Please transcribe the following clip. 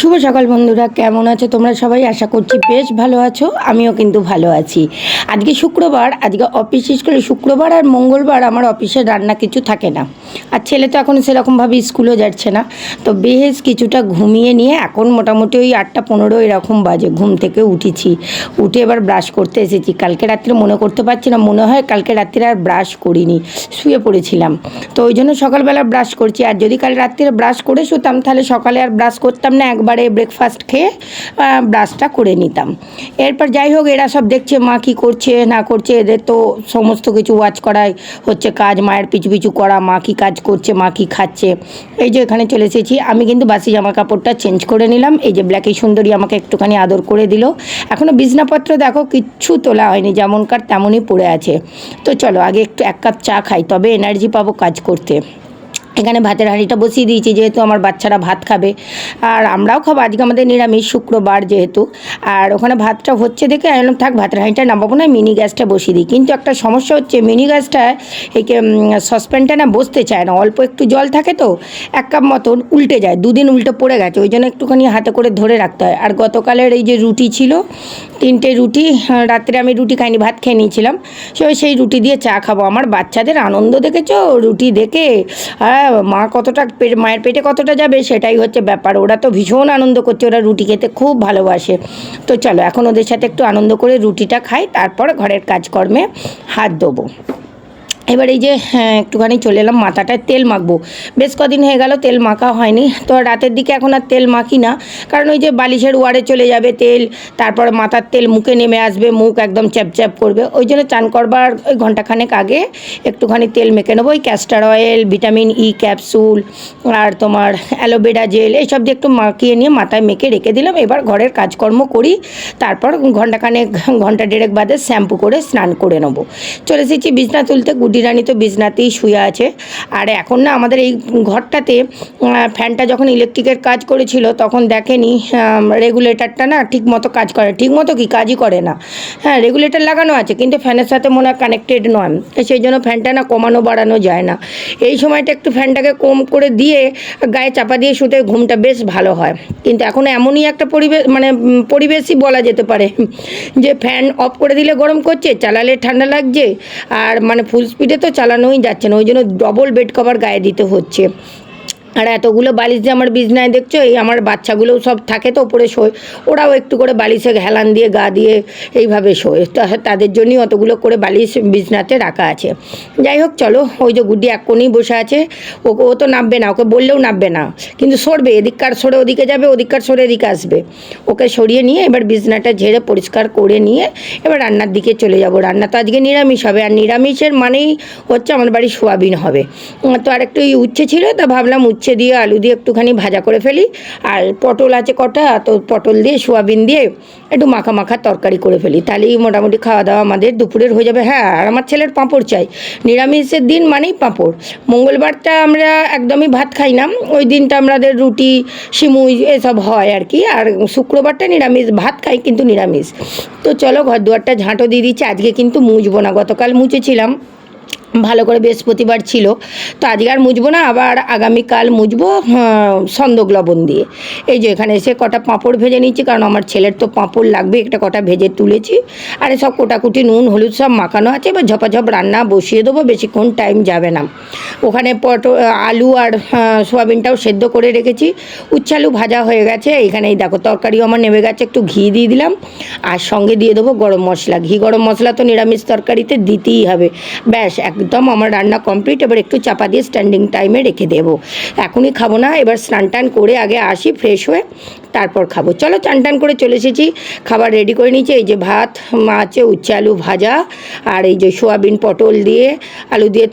শুভ সকাল বন্ধুরা, কেমন আছো তোমরা সবাই? আশা করছি বেশ ভালো আছো, আমিও কিন্তু ভালো আছি। আজকে শুক্রবার, আজকে অফিস স্কুলে শুক্রবার আর মঙ্গলবার আমার অফিসে রান্না কিছু থাকে না। আর ছেলে তো এখন সেরকমভাবে স্কুলও যাচ্ছে না। তো বেশ কিছুটা ঘুমিয়ে নিয়ে এখন মোটামুটি ওই আটটা পনেরো এরকম বাজে ঘুম থেকে উঠেছি। উঠে এবার ব্রাশ করতে এসেছি। কালকে রাত্রে মনে করতে পারছি না, মনে হয় কালকে রাত্রে আর ব্রাশ করিনি, শুয়ে পড়েছিলাম। তো ওই জন্য সকালবেলা ব্রাশ করছি। আর যদি কাল রাত্রে ব্রাশ করে শুতাম, তাহলে সকালে আর ব্রাশ করতাম না একবারে ব্রেকফাস্ট খেয়ে ব্রাশটা করে নিতাম। এরপর যাই হোক, এরা সব দেখছে, মা কী করছে, না করছে, এদের তো সমস্ত কিছু ওয়াচ করাই হচ্ছে কাজ, মায়ের পিছু পিছু করা, মা কী কাজ করছে, মা কী খাচ্ছে। এই যে এখানে চলে এসেছি, আমি কিন্তু বাসি জামা কাপড়টা চেঞ্জ করে নিলাম, এই যে ব্ল্যাকি সুন্দরী আমাকে একটুখানি আদর করে দিল। এখনও বিছনাপত্র দেখো, কিচ্ছু তোলা হয়নি, যেমনকার তেমনই পড়ে আছে। তো চলো, আগে একটু এক কাপ চা খাই, তবে এনার্জি পাবো কাজ করতে। এখানে ভাতের হাঁড়িটা বসিয়ে দিয়েছি, যেহেতু আমার বাচ্চারা ভাত খাবে। আর আমরাও খাব, আজকে আমাদের নিরামিষ শুক্রবার যেহেতু। আর ওখানে ভাতটা হচ্ছে দেখে আমি থাক, ভাতের হাঁড়িটা নামাবো না, মিনি গ্যাসটা বসিয়ে দিই। কিন্তু একটা সমস্যা হচ্ছে, মিনি গ্যাসটা একে সসপ্যানটা না বসতে চায় না, অল্প একটু জল থাকে তো, এক কাপ মতন উল্টে যায়, দুদিন উল্টে পড়ে গেছে, ওই জন্য একটুখানি হাতে করে ধরে রাখতে হয়। আর গতকালের এই যে রুটি ছিল, তিনটে রুটি রাত্রে আমি রুটি খাইনি, ভাত খেয়ে নিয়েছিলাম, সে সেই রুটি দিয়ে চা খাব। আমার বাচ্চাদের আনন্দ দেখেছ? রুটি দেখে হ্যাঁ মা কতটা মায়ের পেটে কতটা যাবে সেটাই হচ্ছে ব্যাপার। ওরা তো ভীষণ আনন্দ করছে, ওরা রুটি খেতে খুব ভালোবাসে। তো চলো, এখন ওদের সাথে একটু আনন্দ করে রুটিটা খাই, তারপর ঘরের কাজকর্মে হাত দেবো এবার এই যে হ্যাঁ, একটুখানি চলে এলাম মাথাটায় তেল মাখবো। বেশ কদিন হয়ে গেল তেল মাখা হয়নি তো রাতের দিকে এখন আর তেল মাখি না। কারণ ওই যে বালিশের ওয়ারে চলে যাবে তেল তারপর মাথার তেল মুখে নেমে আসবে মুখ একদম চ্যাপচ্যাপ করবে। ওই জন্য চান করবার ওই ঘন্টাখানেক আগে একটুখানি তেল মেখে নেব। ওই castor oil vitamin E capsule আর তোমার অ্যালোভেরা জেল এইসব দিয়ে একটু মাখিয়ে নিয়ে মাথায় মেখে রেখে দিলাম। এবার ঘরের কাজকর্ম করি তারপর ঘন্টাখানেক ঘণ্টা দেড়েক বাদে শ্যাম্পু করে স্নান করে নেব। চলে এসেছি বিছনা তুলতে গুড্ডি তো বিছনাতেই শুয়ে আছে। আর এখন না আমাদের এই ঘরটাতে ফ্যানটা যখন ইলেকট্রিকের কাজ করেছিল, তখন দেখেনি রেগুলেটরটা না ঠিক মতো কাজ করে ঠিক মতো কি কাজই করে না। হ্যাঁ রেগুলেটর লাগানো আছে, কিন্তু ফ্যানের সাথে মনে হয় কানেক্টেড নয় সেই জন্য ফ্যানটা না কমানো বাড়ানো যায় না। এই সময়টা একটু ফ্যানটাকে কম করে দিয়ে গায়ে চাপা দিয়ে শুতে ঘুমটা বেশ ভালো হয়। কিন্তু এখন এমনই একটা পরিবেশ মানে পরিবেশই বলা যেতে পারে, যে ফ্যান অফ করে দিলে গরম করছে, চালালে ঠান্ডা লাগছে, আর মানে ফুল স্পিডে তো চালানোই যাচ্ছে না ওই জন্য ডবল বেড কভার গায়ে দিতে হচ্ছে। আর এতগুলো বালিশ যে আমার বিছনায় দেখছ, এই আমার বাচ্চাগুলোও সব থাকে তো ওপরে শোয়। ওরাও একটু করে বালিশে হেলান দিয়ে, গা দিয়ে এইভাবে শোয়। তা- তাদের জন্যই অতগুলো করে বালিশ বিছনাতে রাখা আছে। যাই হোক, চলো, ওই যে গুড্ডি এক কোণেই বসে আছে। ও ও তো নামবে না, ওকে বললেও নামবে না। কিন্তু সরবে, এদিককার সরে ওদিকে যাবে, ওদিককার সরে এদিকে আসবে। ওকে সরিয়ে নিয়ে এবার বিছনাটা ঝেড়ে পরিষ্কার করে নিয়ে এবার রান্নার দিকে চলে যাব। রান্না তো আজকে নিরামিষ হবে, আর নিরামিষের মানেই হচ্ছে আমার বাড়ি সোয়াবিন হবে। তো আর একটু উচ্ছে ছিল, তা ভাবলাম উচ্ছে দিয়ে, আলু দিয়ে একটুখানি ভাজা করে ফেলি। আর পটল আছে কটা, তো পটল দিয়ে, সোয়াবিন দিয়ে একটু মাখা মাখা তরকারি করে ফেলি। তাহলেই মোটামুটি খাওয়া দাওয়া আমাদের দুপুরের হয়ে যাবে। হ্যাঁ আর আমার ছেলের পাঁপড় চাই। নিরামিষের দিন মানেই পাঁপড়। মঙ্গলবারটা আমরা একদমই ভাত খাই না। ওই দিনটা আমাদের রুটি, সিমুই এসব হয় আর কি। আর শুক্রবারটা নিরামিষ, ভাত খাই কিন্তু নিরামিষ। তো চলো ঘর দুয়ারটা ঝাঁটো দিয়ে দিচ্ছি। আজকে কিন্তু মুছবো না। গতকাল মুছেছিলাম। ভালো করে বৃহস্পতিবার ছিল। তো আজকে আর মুছবো না আবার আগামীকাল হ্যাঁ, সন্দক লবণ দিয়ে। এই যে এখানে এসে কটা পাঁপড় ভেজে নিচ্ছি কারণ আমার ছেলের তো পাঁপড় লাগবে একটা কটা ভেজে তুলেছি। আর সব কোটাকুটি নুন হলুদ সব মাখানো আছে এবার ঝপাঝপ রান্না বসিয়ে দেবো বেশিক্ষণ টাইম যাবে না। ওখানে পট আলু আর হ্যাঁ, সোয়াবিনটাও সেদ্ধ করে রেখেছি। উচ্ছালু ভাজা হয়ে গেছে এখানে এই দেখো তরকারিও আমার নেমে গেছে একটু ঘি দিয়ে দিলাম। আর সঙ্গে দিয়ে দেবো গরম মশলা ঘি গরম মশলা তো নিরামিষ তরকারিতে দিতেই হবে। ব্যাস একদম আমার রান্না কমপ্লিট এবার একটু চাপা দিয়ে স্ট্যান্ডিং টাইমে রেখে দেবো। এখনই খাব না, এবার স্নান টান করে আগে আসি ফ্রেশ হয়ে, তারপর খাব। চলো চান টান করে চলে এসেছি, খাবার রেডি করে নিয়েছি, এই যে ভাত, মাছে, উচ্ছে, আলু ভাজা, আর এই যে সোয়াবিন, পটল দিয়ে, আলু দিয়ে